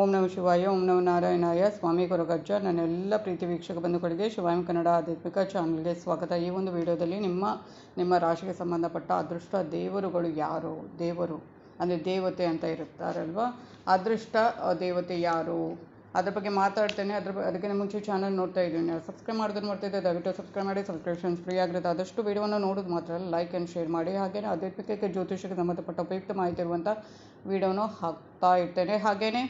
ಓಂ ನಮ ಶಿವಾಯ, ಓಂ ನಮ ನಾರಾಯಣಾಯ, ಸ್ವಾಮಿ ಗುರುಗಜ್ಜ ನನ್ನೆಲ್ಲ ಪ್ರೀತಿ ವೀಕ್ಷಕ ಬಂಧುಗಳಿಗೆ ಶಿವಾಯಂ ಕನ್ನಡ ಆಧ್ಯಾತ್ಮಿಕ ಚಾನಲ್ಗೆ ಸ್ವಾಗತ. ಈ ಒಂದು ವಿಡಿಯೋದಲ್ಲಿ ನಿಮ್ಮ ನಿಮ್ಮ ರಾಶಿಗೆ ಸಂಬಂಧಪಟ್ಟ ಅದೃಷ್ಟ ದೇವರುಗಳು ಯಾರು? ದೇವರು, ಅಂದರೆ ದೇವತೆ ಅಂತ ಇರುತ್ತಾರಲ್ವ? ಅದೃಷ್ಟ ದೇವತೆ ಯಾರು? ಅದ್ರ ಬಗ್ಗೆ ಮಾತಾಡ್ತೇನೆ. ಅದ್ರ ಅದಕ್ಕಿಂತ ಮುಂಚೆ ಚಾನಲ್ ನೋಡ್ತಾ ಇದ್ದೀನಿ. ಸಬ್ಸ್ಕ್ರೈಬ್ ಮಾಡೋದನ್ನು ಮಾಡ್ತಿದ್ದೆ ದಯವಿಟ್ಟು ಸಬ್ಸ್ಕ್ರೈಬ್ ಮಾಡಿ, ಸಬ್ಸ್ಕ್ರಿಪ್ಷನ್ಸ್ ಫ್ರೀ ಆಗಿರುತ್ತೆ. ಆದಷ್ಟು ವಿಡಿಯೋವನ್ನು ನೋಡೋದು ಮಾತ್ರ ಲೈಕ್ ಆ್ಯಂಡ್ ಶೇರ್ ಮಾಡಿ. ಹಾಗೆಯೇ ಆಧ್ಯಾತ್ಮಿಕಕ್ಕೆ ಜ್ಯೋತಿಷಕ್ಕೆ ಸಂಬಂಧಪಟ್ಟ ಉಪಯುಕ್ತ ಮಾಹಿತಿ ಇರುವಂಥ ವಿಡಿಯೋನ ಹಾಕ್ತಾ ಇರ್ತೇನೆ. ಹಾಗೆಯೇ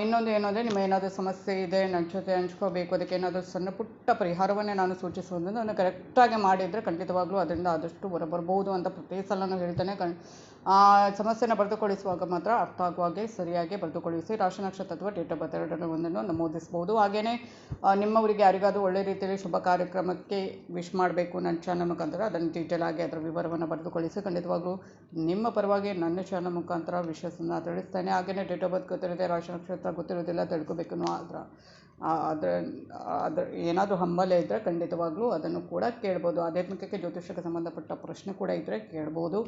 ಇನ್ನೊಂದು ಏನು ನಿಮ್ಮ ಏನಾದರೂ ಸಮಸ್ಯೆ ಇದೆ, ನನ್ನ ಜೊತೆ ಹಂಚ್ಕೋಬೇಕು, ಅದಕ್ಕೆ ಏನಾದರೂ ಸಣ್ಣ ಪುಟ್ಟ ಪರಿಹಾರವನ್ನೇ ನಾನು ಸೂಚಿಸುವುದು ನಾನು ಕರೆಕ್ಟಾಗಿ ಮಾಡಿದರೆ ಖಂಡಿತವಾಗ್ಲೂ ಅದರಿಂದ ಆದಷ್ಟು ಹೊರ ಹೊರಬರ್ಬೋದು ಅಂತ ಪ್ರತಿ ನಾನು ಹೇಳ್ತೇನೆ. ಕಣ್, ಆ ಸಮಸ್ಯೆನ ಬರೆದುಕೊಳಿಸುವಾಗ ಮಾತ್ರ ಅರ್ಥ ಆಗುವ ಹಾಗೆ ಸರಿಯಾಗಿ ಬರೆದುಕೊಳಿಸಿ ರಾಶಿ ನಕ್ಷತ್ರ ಅಥವಾ ಡೇಟ್ ಆಫ್ ಬರ್ತ್ ಎರಡರ ಒಂದನ್ನು ನಮೂದಿಸ್ಬೋದು. ಹಾಗೆಯೇ ನಿಮ್ಮವರಿಗೆ ಯಾರಿಗಾದರೂ ಒಳ್ಳೆ ರೀತಿಯಲ್ಲಿ ಶುಭ ಕಾರ್ಯಕ್ರಮಕ್ಕೆ ವಿಶ್ ಮಾಡಬೇಕು ನನ್ನ ಚಾನಲ್ ಮುಖಾಂತರ, ಅದನ್ನು ಡೀಟೇಲ್ ಆಗಿ ಅದರ ವಿವರವನ್ನು ಬರೆದುಕೊಳಿಸಿ ಖಂಡಿತವಾಗ್ಲೂ ನಿಮ್ಮ ಪರವಾಗಿ ನನ್ನ ಚಾನಲ್ ಮುಖಾಂತರ ವಿಷಯಸನ್ನು ತಿಳಿಸ್ತೇನೆ ಹಾಗೆಯೇ ಡೇಟ್ ಆಫ್ ಬರ್ತ್ ಗೊತ್ತಿರುತ್ತೆ ರಾಶಿ ನಕ್ಷತ್ರ ಗೊತ್ತಿರೋದಿಲ್ಲ ತಿಳ್ಕೊಬೇಕು ಅದರ ಅದರ ಅದರ ಏನಾದರೂ ಹಂಬಲ ಇದ್ದರೆ ಖಂಡಿತವಾಗ್ಲೂ ಅದನ್ನು ಕೂಡ ಕೇಳ್ಬೋದು. ಆಧ್ಯಾತ್ಮಿಕಕ್ಕೆ ಜ್ಯೋತಿಷಕ್ಕೆ ಸಂಬಂಧಪಟ್ಟ ಪ್ರಶ್ನೆ ಕೂಡ ಇದ್ದರೆ ಕೇಳ್ಬೋದು.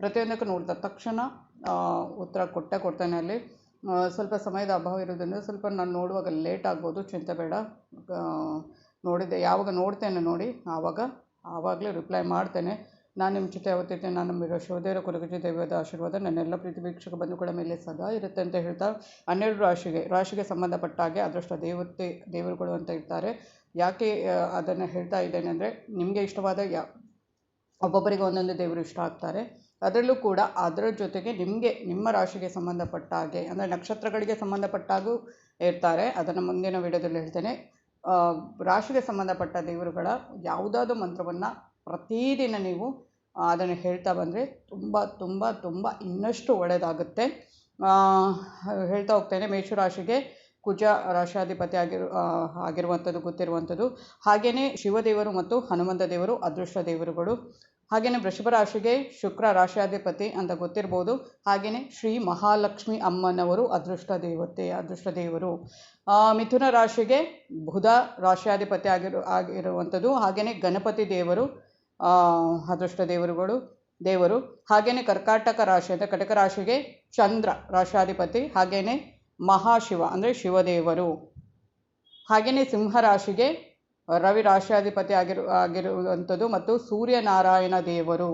ಪ್ರತಿಯೊಂದಕ್ಕೂ ನೋಡಿದ ತಕ್ಷಣ ಉತ್ತರ ಕೊಟ್ಟೆ ಕೊಡ್ತೇನೆ ಅಲ್ಲಿ. ಸ್ವಲ್ಪ ಸಮಯದ ಅಭಾವ ಇರೋದ್ರಿಂದ ಸ್ವಲ್ಪ ನಾನು ನೋಡುವಾಗ ಲೇಟ್ ಆಗ್ಬೋದು. ಚಿಂತೆ ಬೇಡ. ನೋಡಿದೆ ಯಾವಾಗ ನೋಡ್ತೇನೆ ನೋಡಿ, ಆವಾಗ, ಆವಾಗಲೇ ರಿಪ್ಲೈ ಮಾಡ್ತೇನೆ. ನಾನು ನಿಮ್ಮ ಜೊತೆ ಯಾವತ್ತಿದ್ದೆ, ನಾನು ನಂಬಿರೋ ಶಿವದೇವರ ಕುಲಗಜಿ ದೈವದ ಆಶೀರ್ವಾದ ನನ್ನೆಲ್ಲ ಪ್ರೀತಿ ವೀಕ್ಷಕ ಬಂಧುಗಳ ಮೇಲೆ ಸದಾ ಇರುತ್ತೆ ಅಂತ ಹೇಳ್ತಾ, ಹನ್ನೆರಡು ರಾಶಿಗೆ ರಾಶಿಗೆ ಸಂಬಂಧಪಟ್ಟ ಹಾಗೆ ಅದೃಷ್ಟ ದೇವತೆ, ದೇವರುಗಳು ಅಂತ ಇರ್ತಾರೆ. ಯಾಕೆ ಅದನ್ನು ಹೇಳ್ತಾ ಇದ್ದೇನೆ ಅಂದರೆ, ನಿಮಗೆ ಇಷ್ಟವಾದ ಯಾ, ಒಬ್ಬೊಬ್ಬರಿಗೆ ಒಂದೊಂದು ದೇವರು ಇಷ್ಟ ಆಗ್ತಾರೆ. ಅದರಲ್ಲೂ ಕೂಡ ಅದರ ಜೊತೆಗೆ ನಿಮಗೆ, ನಿಮ್ಮ ರಾಶಿಗೆ ಸಂಬಂಧಪಟ್ಟ ಹಾಗೆ, ಅಂದರೆ ನಕ್ಷತ್ರಗಳಿಗೆ ಸಂಬಂಧಪಟ್ಟಾಗೂ ಇರ್ತಾರೆ. ಅದನ್ನು ಮುಂದಿನ ವಿಡಿಯೋದಲ್ಲಿ ಹೇಳ್ತೇನೆ. ರಾಶಿಗೆ ಸಂಬಂಧಪಟ್ಟ ದೇವರುಗಳ ಯಾವುದಾದ್ರೂ ಮಂತ್ರವನ್ನು ಪ್ರತಿದಿನ ನೀವು ಅದನ್ನು ಹೇಳ್ತಾ ಬಂದರೆ ತುಂಬ ತುಂಬ ತುಂಬ ಇನ್ನಷ್ಟು ಒಳ್ಳೆಯದಾಗುತ್ತೆ ಹೇಳ್ತಾ ಹೋಗ್ತೇನೆ ಮೇಷರಾಶಿಗೆ ಕುಜ ರಾಶಾಧಿಪತಿ ಆಗಿರು ಆಗಿರುವಂಥದ್ದು, ಗೊತ್ತಿರುವಂಥದ್ದು. ಹಾಗೆಯೇ ಶಿವದೇವರು ಮತ್ತು ಹನುಮಂತ ದೇವರು, ಅದೃಷ್ಟ ದೇವರುಗಳು. ಹಾಗೆಯೇ ವೃಷಭ ರಾಶಿಗೆ ಶುಕ್ರ ರಾಶಾಧಿಪತಿ ಅಂತ ಗೊತ್ತಿರ್ಬೋದು. ಹಾಗೆಯೇ ಶ್ರೀ ಮಹಾಲಕ್ಷ್ಮಿ ಅಮ್ಮನವರು ಅದೃಷ್ಟ ದೇವತೆ, ಅದೃಷ್ಟ ದೇವರು. ಮಿಥುನ ರಾಶಿಗೆ ಬುಧ ರಾಶಾಧಿಪತಿ ಆಗಿರು, ಆಗಿರುವಂಥದ್ದು. ಹಾಗೆಯೇ ಗಣಪತಿ ದೇವರು ಅದೃಷ್ಟ ದೇವರುಗಳು, ದೇವರು. ಹಾಗೆಯೇ ಕರ್ಕಾಟಕ ರಾಶಿ ಅಂದರೆ ಕಟಕ ರಾಶಿಗೆ ಚಂದ್ರ ರಾಶಾಧಿಪತಿ ಹಾಗೆಯೇ ಮಹಾಶಿವ ಅಂದರೆ ಶಿವದೇವರು. ಹಾಗೆಯೇ ಸಿಂಹರಾಶಿಗೆ ರವಿ ರಾಶಾಧಿಪತಿ ಆಗಿರು, ಆಗಿರುವಂಥದ್ದು ಮತ್ತು ಸೂರ್ಯನಾರಾಯಣ ದೇವರು.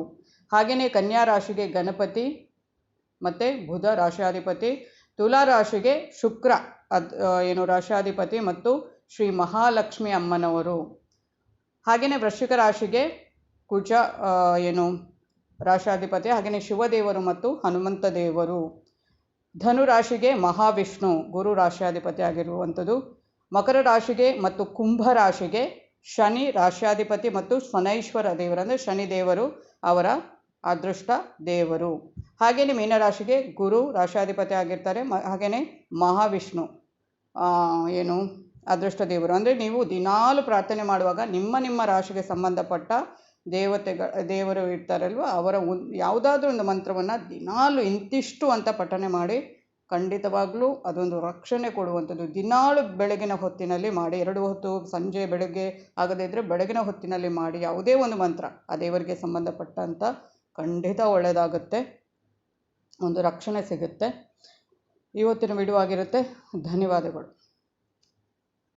ಹಾಗೆಯೇ ಕನ್ಯಾ ರಾಶಿಗೆ ಗಣಪತಿ ಮತ್ತು ಬುಧ ರಾಶಾಧಿಪತಿ, ತುಲಾ ರಾಶಿಗೆ ಶುಕ್ರ ಅದ್ ಏನು ರಾಶಾಧಿಪತಿ ಮತ್ತು ಶ್ರೀ ಮಹಾಲಕ್ಷ್ಮಿ ಅಮ್ಮನವರು. ಹಾಗೆಯೇ ವೃಶ್ಚಿಕ ರಾಶಿಗೆ ಕುಜ ಏನು ರಾಶಾಧಿಪತಿ ಹಾಗೆಯೇ ಶಿವದೇವರು ಮತ್ತು ಹನುಮಂತ ದೇವರು. ಧನು ರಾಶಿಗೆ ಮಹಾವಿಷ್ಣು, ಗುರು ರಾಷ್ಟ್ರಾಧಿಪತಿ ಆಗಿರುವಂಥದ್ದು. ಮಕರ ರಾಶಿಗೆ ಮತ್ತು ಕುಂಭ ರಾಶಿಗೆ ಶನಿ ರಾಷ್ಟ್ರಾಧಿಪತಿ ಮತ್ತು ಸ್ವನೈಶ್ವರ ದೇವರು, ಅಂದರೆ ಶನಿ ದೇವರು ಅವರ ಅದೃಷ್ಟ ದೇವರು. ಹಾಗೆಯೇ ಮೀನರಾಶಿಗೆ ಗುರು ರಾಷ್ಟ್ರಾಧಿಪತಿ ಆಗಿರ್ತಾರೆ, ಮ, ಹಾಗೆಯೇ ಮಹಾವಿಷ್ಣು ಏನು, ಅದೃಷ್ಟ ದೇವರು. ಅಂದರೆ ನೀವು ದಿನಾಲು ಪ್ರಾರ್ಥನೆ ಮಾಡುವಾಗ ನಿಮ್ಮ ನಿಮ್ಮ ರಾಶಿಗೆ ಸಂಬಂಧಪಟ್ಟ ದೇವತೆಗಳ, ದೇವರು ಇರ್ತಾರಲ್ವ ಅವರ ಒಂದು ಯಾವುದಾದ್ರೂ ಒಂದು ಮಂತ್ರವನ್ನು ದಿನಾಲು ಇಂತಿಷ್ಟು ಅಂತ ಪಠನೆ ಮಾಡಿ, ಖಂಡಿತವಾಗಲೂ ಅದೊಂದು ರಕ್ಷಣೆ ಕೊಡುವಂಥದ್ದು. ದಿನಾಲು ಬೆಳಗಿನ ಹೊತ್ತಿನಲ್ಲಿ ಮಾಡಿ, ಎರಡು ಹೊತ್ತು ಸಂಜೆ ಬೆಳಗ್ಗೆ ಆಗದೇ ಇದ್ದರೆ ಬೆಳಗಿನ ಹೊತ್ತಿನಲ್ಲಿ ಮಾಡಿ ಯಾವುದೇ ಒಂದು ಮಂತ್ರ, ಆ ದೇವರಿಗೆ ಸಂಬಂಧಪಟ್ಟಂಥ ಖಂಡಿತ ಒಳ್ಳೆಯದಾಗುತ್ತೆ ಒಂದು ರಕ್ಷಣೆ ಸಿಗುತ್ತೆ. ಇವತ್ತಿನ ವಿಡಿಯೋ ಆಗಿರುತ್ತೆ. ಧನ್ಯವಾದಗಳು.